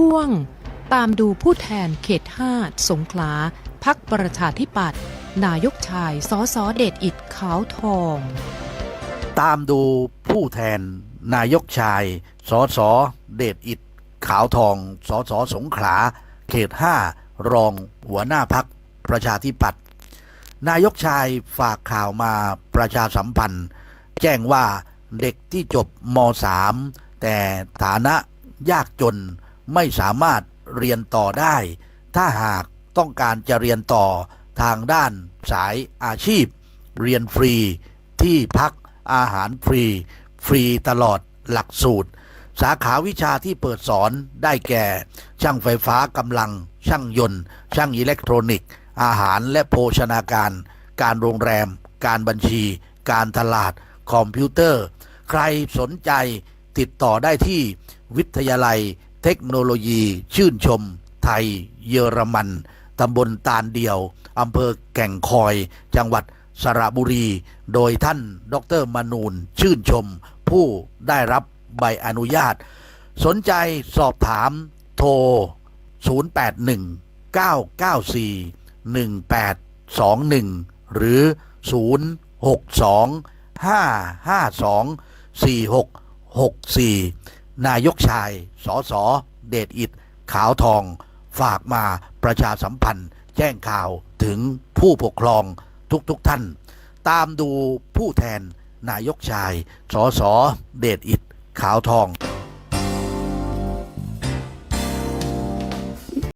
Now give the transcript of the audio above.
ช่วง ตามดูผู้แทนเขต5สงขลาพักประชาธิปัตย์นายกชายสอสอเดชอิดขาวทอง ตามดูผู้แทนนายกชายสอสอเดชอิดขาวทองสอสอสงขลา เขต5รองหัวหน้าพักประชาธิปัตย์นายกชายฝากข่าวมาประชาสัมพันธ์ แจ้งว่าเด็กที่จบม .3 แต่ฐานะยากจน ไม่สามารถเรียนต่อได้ ถ้าหากต้องการจะเรียนต่อทางด้านสายอาชีพ เรียนฟรี ที่พักอาหารฟรี ฟรีตลอดหลักสูตร สาขาวิชาที่เปิดสอนได้แก่ ช่างไฟฟ้ากำลัง ช่างยนต์ ช่างอิเล็กทรอนิกส์ อาหารและโภชนาการ การโรงแรม การบัญชี การตลาด คอมพิวเตอร์ ใครสนใจติดต่อได้ที่วิทยาลัย เทคโนโลยีชื่นชม ไทย เยอรมัน ตำบลตาลเดียว อำเภอแก่งคอย จังหวัดสระบุรี โดยท่านดรมนูนชื่นชม ผู้ได้รับใบอนุญาต สนใจสอบถามโทร 081 994 1821 หรือ 062 552 4664 นายกชาย สส เดชอิดขาวทอง ฝากมาประชาสัมพันธ์ แจ้งข่าวถึงผู้ปกครองทุกๆทท่าน ตามดูผู้แทนนายกชาย สส เดชอิดขาวทอง